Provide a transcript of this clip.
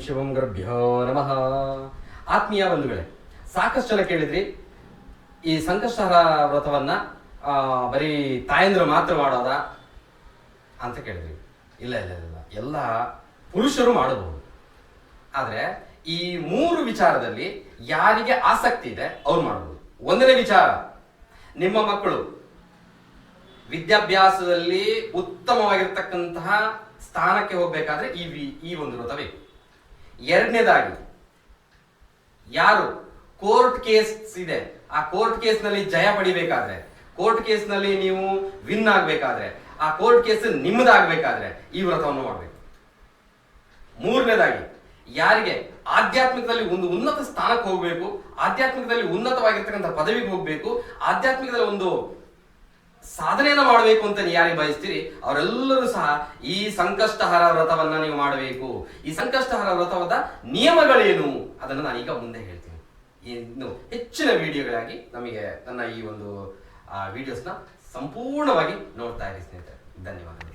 ಶಿವಂ ಗರ್ಭ್ಯೋ ನಮಃ. ಆತ್ಮೀಯ ಬಂಧುಗಳೇ, ಸಾಕಷ್ಟು ಜನ ಕೇಳಿದ್ರಿ. ಈ ಸಂಕಷ್ಟಹರ ವ್ರತವನ್ನ ಬರೀ ತಾಯಂದ್ರು ಮಾತ್ರ ಮಾಡೋದ ಅಂತ ಕೇಳಿದ್ರಿ. ಇಲ್ಲ ಇಲ್ಲ ಇಲ್ಲ. ಎಲ್ಲ ಪುರುಷರು ಮಾಡಬಹುದು. ಆದರೆ ಈ ಮೂರು ವಿಚಾರದಲ್ಲಿ ಯಾರಿಗೆ ಆಸಕ್ತಿ ಇದೆ, ಅವ್ರು ಮಾಡಬಹುದು. ಒಂದನೇ ವಿಚಾರ, ನಿಮ್ಮ ಮಕ್ಕಳು ವಿದ್ಯಾಭ್ಯಾಸದಲ್ಲಿ ಉತ್ತಮವಾಗಿರ್ತಕ್ಕಂತಹ ಸ್ಥಾನಕ್ಕೆ ಹೋಗಬೇಕಾದ್ರೆ ಈ ಈ ಒಂದು ವ್ರತ ಬೇಕು. ಎರಡನೇದಾಗಿ, ಯಾರು ಕೋರ್ಟ್ ಕೇಸ್ ಇದೆ, ಆ ಕೋರ್ಟ್ ಕೇಸ್ನಲ್ಲಿ ಜಯ ಪಡಿಬೇಕಾದ್ರೆ, ಕೋರ್ಟ್ ಕೇಸ್ನಲ್ಲಿ ನೀವು ವಿನ್ ಆಗಬೇಕಾದ್ರೆ, ಆ ಕೋರ್ಟ್ ಕೇಸ್ ನಿಮ್ಮದಾಗಬೇಕಾದ್ರೆ ಈ ವ್ರತವನ್ನು ಮಾಡಬೇಕು. ಮೂರನೇದಾಗಿ, ಯಾರಿಗೆ ಆಧ್ಯಾತ್ಮಿಕದಲ್ಲಿ ಒಂದು ಉನ್ನತ ಸ್ಥಾನಕ್ಕೆ ಹೋಗಬೇಕು, ಆಧ್ಯಾತ್ಮಿಕದಲ್ಲಿ ಉನ್ನತವಾಗಿರ್ತಕ್ಕಂಥ ಪದವಿಗೆ ಹೋಗಬೇಕು, ಆಧ್ಯಾತ್ಮಿಕದಲ್ಲಿ ಒಂದು ಸಾಧನೆಯನ್ನ ಮಾಡಬೇಕು ಅಂತ ನೀವು ಯಾರಿಗೆ ಬಯಸ್ತೀರಿ? ಅವರೆಲ್ಲರೂ ಸಹ ಈ ಸಂಕಷ್ಟಹರ ವ್ರತವನ್ನ ನೀವು ಮಾಡಬೇಕು. ಈ ಸಂಕಷ್ಟಹರ ವ್ರತವಾದ ನಿಯಮಗಳೇನು? ಅದನ್ನು ನಾನು ಈಗ ಮುಂದೆ ಹೇಳ್ತೀನಿ. ಇನ್ನು ಹೆಚ್ಚಿನ ವಿಡಿಯೋಗಳಾಗಿ ನಮಗೆ ನನ್ನ ಈ ಒಂದು ವಿಡಿಯೋಸ್ನ ಸಂಪೂರ್ಣವಾಗಿ ನೋಡ್ತಾ ಇರಿ ಸ್ನೇಹಿತರೆ. ಧನ್ಯವಾದಗಳು.